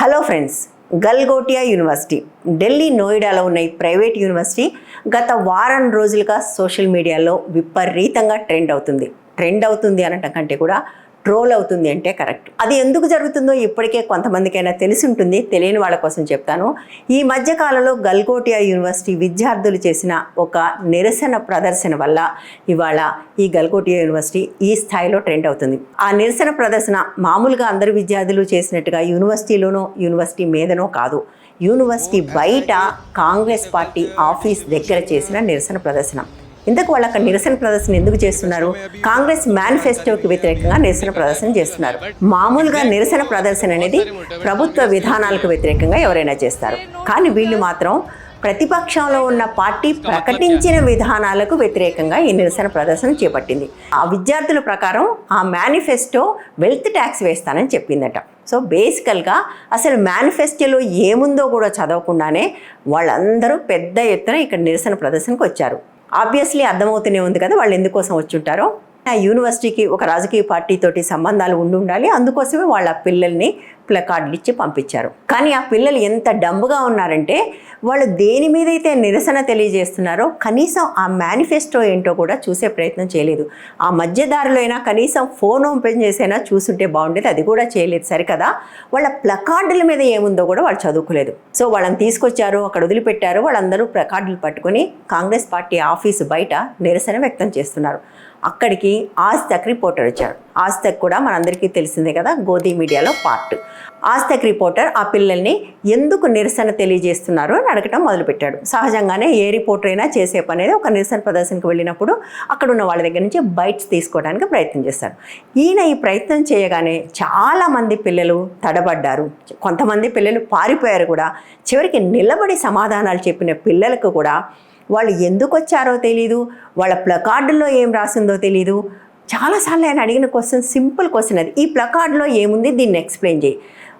Hello friends Galgotia university Delhi నోయిడాలో ఉన్న ఈ private university గత వారం రోజులుగా సోషల్ మీడియాలో విపరీతంగా ట్రెండ్ అవుతుంది. ట్రెండ్ అవుతుంది అనటం కంటే కూడా ట్రోల్ అవుతుంది అంటే కరెక్ట్. అది ఎందుకు జరుగుతుందో ఇప్పటికే కొంతమందికైనా తెలిసి ఉంటుంది. తెలియని వాళ్ళ కోసం చెప్తాను. ఈ మధ్యకాలంలో గల్గోటియా యూనివర్సిటీ విద్యార్థులు చేసిన ఒక నిరసన ప్రదర్శన వల్ల ఇవాళ ఈ గల్గోటియా యూనివర్సిటీ ఈ స్థాయిలో ట్రెండ్ అవుతుంది. ఆ నిరసన ప్రదర్శన మామూలుగా అందరు విద్యార్థులు చేసినట్టుగా యూనివర్సిటీలోనో యూనివర్సిటీ మీదనో కాదు. యూనివర్సిటీ బయట కాంగ్రెస్ పార్టీ ఆఫీస్ దగ్గర చేసిన నిరసన ప్రదర్శన. ఇంతకు వాళ్ళు అక్కడ నిరసన ప్రదర్శన ఎందుకు చేస్తున్నారు? కాంగ్రెస్ మేనిఫెస్టోకి వ్యతిరేకంగా నిరసన ప్రదర్శన చేస్తున్నారు. మామూలుగా నిరసన ప్రదర్శన అనేది ప్రభుత్వ విధానాలకు వ్యతిరేకంగా ఎవరైనా చేస్తారు. కానీ వీళ్ళు మాత్రం ప్రతిపక్షంలో ఉన్న పార్టీ ప్రకటించిన విధానాలకు వ్యతిరేకంగా ఈ నిరసన ప్రదర్శన చేపట్టింది. ఆ విద్యార్థుల ప్రకారం ఆ మేనిఫెస్టో వెల్త్ ట్యాక్స్ వేస్తానని చెప్పిందట. సో బేసికల్గా అసలు మేనిఫెస్టోలో ఏముందో కూడా చదవకుండానే వాళ్ళందరూ పెద్ద ఎత్తున ఇక్కడ నిరసన ప్రదర్శనకు వచ్చారు. ఆబ్వియస్లీ అర్థమవుతూనే ఉంది కదా వాళ్ళు ఎందుకోసం వచ్చి ఉంటారో ఆ యూనివర్సిటీకి ఒక రాజకీయ పార్టీతోటి సంబంధాలు ఉండి ఉండాలి. అందుకోసమే వాళ్ళ పిల్లల్ని ప్లకార్డులు ఇచ్చి పంపించారు. కానీ ఆ పిల్లలు ఎంత డంబుగా ఉన్నారంటే వాళ్ళు దేని మీదైతే నిరసన తెలియజేస్తున్నారో కనీసం ఆ మేనిఫెస్టో ఏంటో కూడా చూసే ప్రయత్నం చేయలేదు. ఆ మధ్యదారిలో అయినా కనీసం ఫోన్ ఓపెన్ చేసైనా చూసుంటే బాగుండేది అది కూడా చేయలేదు. సరికదా? వాళ్ళ ప్లకార్డుల మీద ఏముందో కూడా వాళ్ళు చదువుకోలేదు. సో వాళ్ళని తీసుకొచ్చారు అక్కడ వదిలిపెట్టారు వాళ్ళందరూ ప్లకార్డులు పట్టుకొని కాంగ్రెస్ పార్టీ ఆఫీసు బయట నిరసన వ్యక్తం చేస్తున్నారు. అక్కడికి ఆస్తక్ రిపోర్టర్ వచ్చాడు. ఆస్తక్ కూడా మనందరికీ తెలిసిందే కదా గోధీ మీడియాలో పార్ట్. ఆస్తక్ రిపోర్టర్ ఆ పిల్లల్ని ఎందుకు నిరసన తెలియజేస్తున్నారు అని అడగటం మొదలుపెట్టాడు. సహజంగానే ఏ రిపోర్టర్ అయినా చేసే పని అనేది ఒక నిరసన ప్రదర్శనకు వెళ్ళినప్పుడు అక్కడ ఉన్న వాళ్ళ దగ్గర నుంచి బైట్స్ తీసుకోవడానికి ప్రయత్నం చేస్తారు. ఈయన ఈ ప్రయత్నం చేయగానే చాలామంది పిల్లలు తడబడ్డారు. కొంతమంది పిల్లలు పారిపోయారు కూడా. చివరికి నిలబడి సమాధానాలు చెప్పిన పిల్లలకు కూడా వాళ్ళు ఎందుకు వచ్చారో తెలీదు వాళ్ళ ప్లకార్డుల్లో ఏం రాసిందో తెలీదు. చాలాసార్లు ఆయన అడిగిన క్వశ్చన్ సింపుల్ క్వశ్చన్ అది. ఈ ప్లకార్డులో ఏముంది దీన్ని ఎక్స్ప్లెయిన్ చేయి.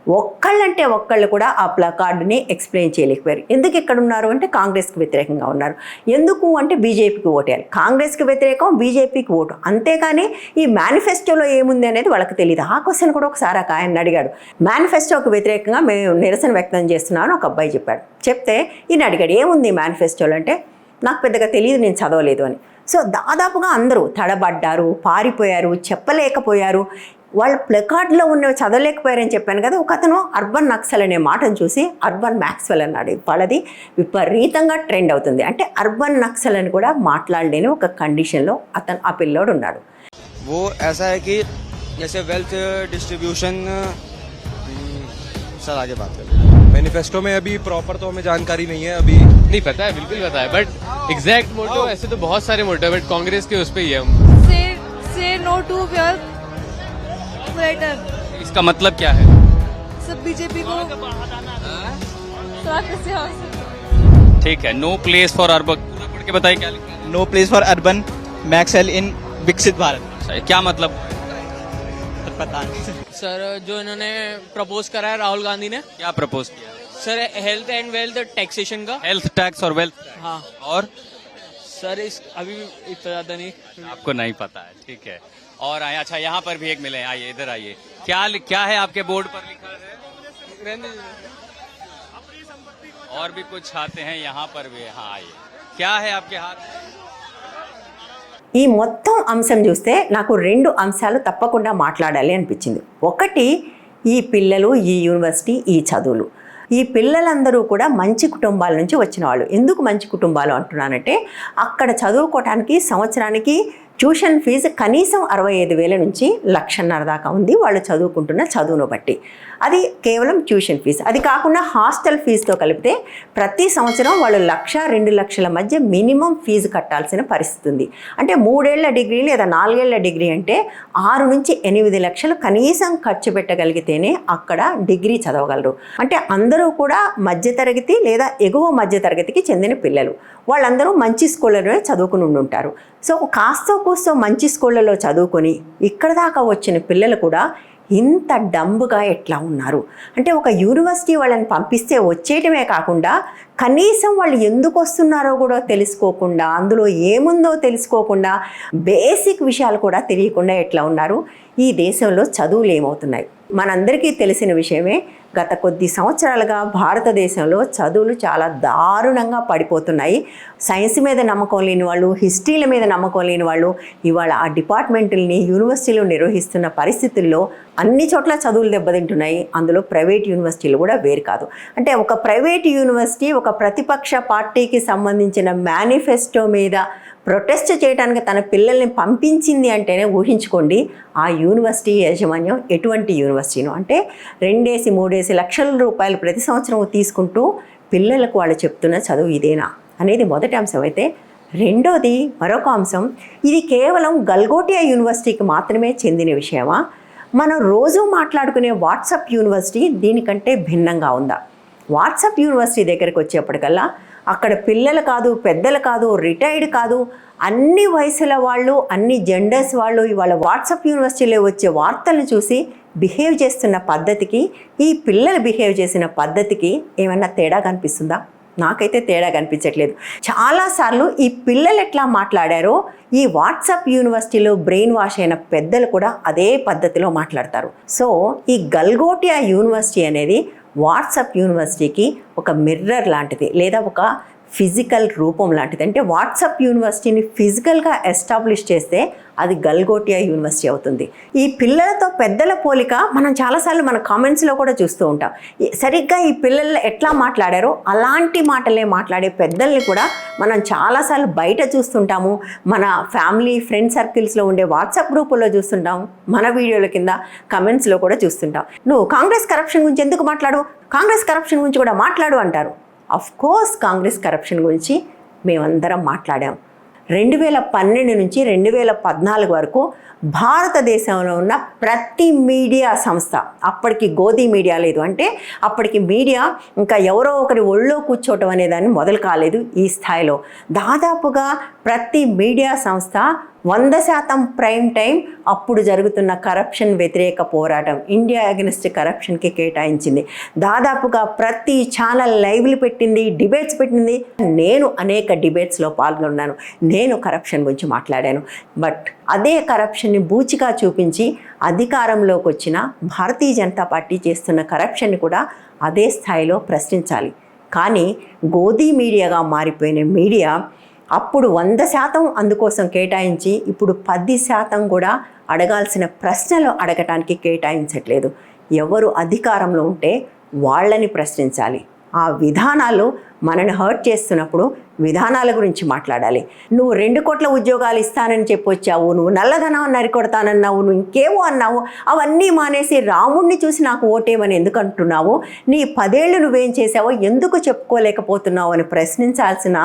ఒక్కళ్ళంటే ఒక్కళ్ళు కూడా ఆ ప్లకార్డుని ఎక్స్ప్లెయిన్ చేయలేకపోయారు. ఎందుకు ఇక్కడ ఉన్నారు అంటే కాంగ్రెస్కి వ్యతిరేకంగా ఉన్నారు. ఎందుకు అంటే బీజేపీకి ఓటేయాలి. కాంగ్రెస్కి వ్యతిరేకం బీజేపీకి ఓటు. అంతేకాని ఈ మేనిఫెస్టోలో ఏముంది అనేది వాళ్ళకి తెలియదు ఆ క్వశ్చన్ కూడా ఒకసారి ఒక ఆయన అడిగాడు. మేనిఫెస్టోకి వ్యతిరేకంగా మేము నిరసన వ్యక్తం చేస్తున్నామని ఒక అబ్బాయి చెప్పాడు. చెప్తే ఈయన అడిగాడు ఏముంది మేనిఫెస్టోలో? అంటే నాకు పెద్దగా తెలియదు నేను చదవలేదు అని సో దాదాపుగా అందరూ తడబడ్డారు పారిపోయారు చెప్పలేకపోయారు వాళ్ళ ప్లకార్డ్లో ఉన్నవి చదవలేకపోయారని చెప్పాను కదా ఒక అతను అర్బన్ నక్సల్ అనే మాటను చూసి అర్బన్ మ్యాక్స్వెల్ అన్నాడు వాళ్ళది విపరీతంగా ట్రెండ్ అవుతుంది అంటే అర్బన్ నక్సల్ అని కూడా మాట్లాడలేని ఒక కండిషన్లో అతను ఆ పిల్లోడు ఉన్నాడు वो ऐसा है कि जैसे वेल्थ डिस्ट्रीब्यूशन सर आगे बात करें मैनिफेस्टो में अभी प्रॉपर तो हमें जानकारी नहीं है अभी। नहीं पता है बिल्कुल पता है बट एग्जैक्ट मोटो ऐसे तो बहुत सारे मोटो है बट कांग्रेस के उस पे ही है हम। Say no to wealth इसका मतलब क्या है? सब बीजेपी को से ठीक है नो प्लेस फॉर अर्बन पूरा पढ़ के बताइए क्या लिखा है? No place for urban naxal in विकसित भारत क्या मतलब? पता नहीं। सर जो इन्होंने प्रपोज करा है राहुल गांधी ने। क्या प्रपोज किया? Sir health and wealth taxation का हेल्थ टैक्स और वेल्थ हाँ और सर इस अभी भी इतना ज्यादा नहीं आपको नहीं पता है ठीक है और आए अच्छा यहाँ पर भी एक मिले आइए इधर आइए क्या क्या है आपके बोर्ड पर लिखा है रहने दीजिए। और भी कुछ छाते हैं यहाँ पर भी हाँ आइए क्या है आपके हाथ में ఈ మొత్తం అంశం చూస్తే నాకు రెండు అంశాలు తప్పకుండా మాట్లాడాలి అనిపించింది ఒకటి ఈ పిల్లలు ఈ యూనివర్సిటీ ఈ చదువులు ఈ పిల్లలందరూ కూడా మంచి కుటుంబాల నుంచి వచ్చిన వాళ్ళు. ఎందుకు మంచి కుటుంబాలు అంటున్నానంటే అక్కడ చదువుకోవటానికి సంవత్సరానికి ట్యూషన్ ఫీజు కనీసం అరవై ఐదు వేల నుంచి లక్షన్నర దాకా ఉంది. వాళ్ళు చదువుకుంటున్న చదువును బట్టి. అది కేవలం ట్యూషన్ ఫీజు. అది కాకుండా హాస్టల్ ఫీజుతో కలిపితే ప్రతి సంవత్సరం వాళ్ళు లక్ష రెండు లక్షల మధ్య మినిమం ఫీజు కట్టాల్సిన పరిస్థితి ఉంది. అంటే మూడేళ్ళ డిగ్రీ లేదా నాలుగేళ్ళ డిగ్రీ అంటే ఆరు నుంచి ఎనిమిది లక్షలు కనీసం ఖర్చు పెట్టగలిగితేనే అక్కడ డిగ్రీ చదవగలరు. అంటే అందరూ కూడా మధ్యతరగతి లేదా ఎగువ మధ్యతరగతికి చెందిన పిల్లలు. వాళ్ళందరూ మంచి స్కూళ్ళలోనే చదువుకుని ఉండుంటారు సో కాస్త కోసం మంచి స్కూళ్ళలో చదువుకొని ఇక్కడ దాకా వచ్చిన పిల్లలు కూడా ఇంత డంబుగా ఎట్లా ఉన్నారు? అంటే ఒక యూనివర్సిటీ వాళ్ళని పంపిస్తే వచ్చేయటమే కాకుండా కనీసం వాళ్ళు ఎందుకు వస్తున్నారో కూడా తెలుసుకోకుండా అందులో ఏముందో తెలుసుకోకుండా బేసిక్ విషయాలు కూడా తెలియకుండా ఎట్లా ఉన్నారు? ఈ దేశంలో చదువులు ఏమవుతున్నాయి? మనందరికీ తెలిసిన విషయమే గత కొద్ది సంవత్సరాలుగా భారతదేశంలో చదువులు చాలా దారుణంగా పడిపోతున్నాయి. సైన్స్ మీద నమ్మకం లేని వాళ్ళు హిస్టరీల మీద నమ్మకం లేని వాళ్ళు ఇవాళ ఆ డిపార్ట్మెంటుల్ని యూనివర్సిటీలు నిర్వహిస్తున్న పరిస్థితుల్లో అన్ని చోట్ల చదువులు దెబ్బతింటున్నాయి. అందులో ప్రైవేట్ యూనివర్సిటీలు కూడా వేరు కాదు. అంటే ఒక ప్రైవేట్ యూనివర్సిటీ ఒక ప్రతిపక్ష పార్టీకి సంబంధించిన మేనిఫెస్టో మీద ప్రొటెస్ట్ చేయడానికి తన పిల్లల్ని పంపించింది అంటేనే ఊహించుకోండి ఆ యూనివర్సిటీ యాజమాన్యం ఎటువంటి యూనివర్సిటీను అంటే రెండేసి మూడేసి లక్షల రూపాయలు ప్రతి సంవత్సరం తీసుకుంటూ పిల్లలకు వాళ్ళు చెప్తున్న చదువు ఇదేనా? అనేది మొదటి అంశం. అయితే రెండోది మరొక అంశం ఇది కేవలం గల్గోటియా యూనివర్సిటీకి మాత్రమే చెందిన విషయమా? మనం రోజు మాట్లాడుకునే వాట్సాప్ యూనివర్సిటీ దీనికంటే భిన్నంగా ఉందా? వాట్సాప్ యూనివర్సిటీ దగ్గరికి వచ్చేప్పటికల్లా అక్కడ పిల్లలు కాదు పెద్దలు కాదు రిటైర్డ్ కాదు అన్ని వయసుల వాళ్ళు అన్ని జెండర్స్ వాళ్ళు ఇవాళ వాట్సాప్ యూనివర్సిటీలో వచ్చే వార్తలను చూసి బిహేవ్ చేస్తున్న పద్ధతికి ఈ పిల్లలు బిహేవ్ చేసిన పద్ధతికి ఏమన్నా తేడా కనిపిస్తుందా? నాకైతే తేడా కనిపించట్లేదు. చాలాసార్లు ఈ పిల్లలు ఎట్లా మాట్లాడారో ఈ వాట్సాప్ యూనివర్సిటీలో బ్రెయిన్ వాష్ అయిన పెద్దలు కూడా అదే పద్ధతిలో మాట్లాడతారు. సో ఈ గల్గోటియా యూనివర్సిటీ అనేది వాట్సాప్ యూనివర్సిటీకి ఒక మిర్రర్ లాంటిది లేదా ఒక ఫిజికల్ రూపం లాంటిది. అంటే వాట్సాప్ యూనివర్సిటీని ఫిజికల్గా ఎస్టాబ్లిష్ చేస్తే అది గల్గోటియా యూనివర్సిటీ అవుతుంది. ఈ పిల్లలతో పెద్దల పోలిక మనం చాలాసార్లు మన కామెంట్స్లో కూడా చూస్తూ ఉంటాం. సరిగ్గా ఈ పిల్లలు ఎట్లా మాట్లాడారో అలాంటి మాటలే మాట్లాడే పెద్దల్ని కూడా మనం చాలాసార్లు బయట చూస్తుంటాము. మన ఫ్యామిలీ ఫ్రెండ్ సర్కిల్స్లో ఉండే వాట్సాప్ గ్రూపుల్లో చూస్తుంటాం. మన వీడియోల కింద కమెంట్స్లో కూడా చూస్తుంటాం. నువ్వు కాంగ్రెస్ కరప్షన్ గురించి ఎందుకు మాట్లాడు కాంగ్రెస్ కరప్షన్ గురించి కూడా మాట్లాడు అంటారు. అఫ్ కోర్స్ కాంగ్రెస్ కరప్షన్ గురించి మేమందరం మాట్లాడాం. రెండు వేల పన్నెండు నుంచి రెండు వేల పద్నాలుగు వరకు భారతదేశంలో ఉన్న ప్రతి మీడియా సంస్థ అప్పటికి గోధి మీడియా లేదు అంటే అప్పటికి మీడియా ఇంకా ఎవరో ఒకరి ఒళ్ళో కూర్చోవటం అనేదాన్ని మొదలు కాలేదు ఈ స్థాయిలో. దాదాపుగా ప్రతి మీడియా సంస్థ వంద శాతం ప్రైమ్ టైం అప్పుడు జరుగుతున్న కరప్షన్ వ్యతిరేక పోరాటం. ఇండియా అగెనిస్ట్ కరప్షన్కి కేటాయించింది. దాదాపుగా ప్రతి ఛానల్ లైవ్లు పెట్టింది డిబేట్స్ పెట్టింది. నేను అనేక డిబేట్స్లో పాల్గొన్నాను. నేను కరప్షన్ గురించి మాట్లాడాను. బట్ అదే కరప్షన్ని బూచిగా చూపించి అధికారంలోకి వచ్చిన భారతీయ జనతా పార్టీ చేస్తున్న కరప్షన్ కూడా అదే స్థాయిలో ప్రశ్నించాలి. కానీ గోధీ మీడియాగా మారిపోయిన మీడియా అప్పుడు వంద శాతం అందుకోసం కేటాయించి ఇప్పుడు పది శాతం కూడా అడగాల్సిన ప్రశ్నలు అడగటానికి కేటాయించట్లేదు. ఎవరు అధికారంలో ఉంటే వాళ్ళని ప్రశ్నించాలి. ఆ విధానాలు మనని హర్ట్ చేస్తున్నప్పుడు విధానాల గురించి మాట్లాడాలి. నువ్వు రెండు కోట్ల ఉద్యోగాలు ఇస్తానని చెప్పొచ్చావు నువ్వు నల్లధనం నరికొడతానన్నావు నువ్వు ఇంకేమో అన్నావు అవన్నీ మానేసి రాముణ్ణి చూసి నాకు ఓటేమని ఎందుకు అంటున్నావు? నీ పదేళ్ళు నువ్వేం చేసావో ఎందుకు చెప్పుకోలేకపోతున్నావు అని ప్రశ్నించాల్సిన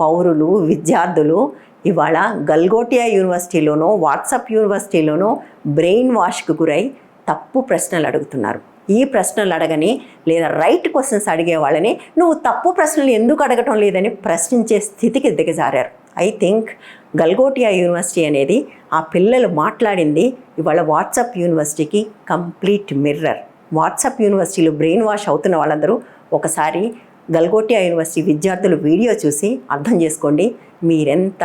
పౌరులు విద్యార్థులు ఇవాళ గల్గోటియా యూనివర్సిటీలోనో వాట్సాప్ యూనివర్సిటీలోనో బ్రెయిన్ వాష్కు గురై తప్పు ప్రశ్నలు అడుగుతున్నారు. ఈ ప్రశ్నలు అడగని లేదా రైట్ క్వశ్చన్స్ అడిగే వాళ్ళని నువ్వు తప్పు ప్రశ్నలు ఎందుకు అడగటం లేదని ప్రశ్నించే స్థితికి దిగజారారు. ఐ థింక్ గల్గోటియా యూనివర్సిటీ అనేది ఆ పిల్లలు మాట్లాడింది ఇవాళ వాట్సాప్ యూనివర్సిటీకి కంప్లీట్ మిర్రర్. వాట్సాప్ యూనివర్సిటీలో బ్రెయిన్ వాష్ అవుతున్న వాళ్ళందరూ ఒకసారి గల్గోటియా యూనివర్సిటీ విద్యార్థులు వీడియో చూసి అర్థం చేసుకోండి మీరెంత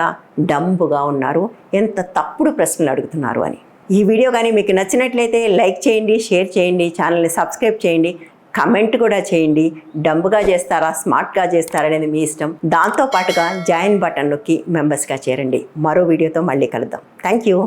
డంబుగా ఉన్నారు ఎంత తప్పుడు ప్రశ్నలు అడుగుతున్నారు అని. ఈ వీడియో కానీ మీకు నచ్చినట్లయితే లైక్ చేయండి షేర్ చేయండి ఛానల్ని సబ్స్క్రైబ్ చేయండి కమెంట్ కూడా చేయండి. డంబుగా చేస్తారా స్మార్ట్గా చేస్తారా అనేది మీ ఇష్టం. దాంతో పాటుగా జాయిన్ బటన్ నొక్కి మెంబర్స్గా చేరండి. మరో వీడియోతో మళ్ళీ కలుద్దాం. Thank you.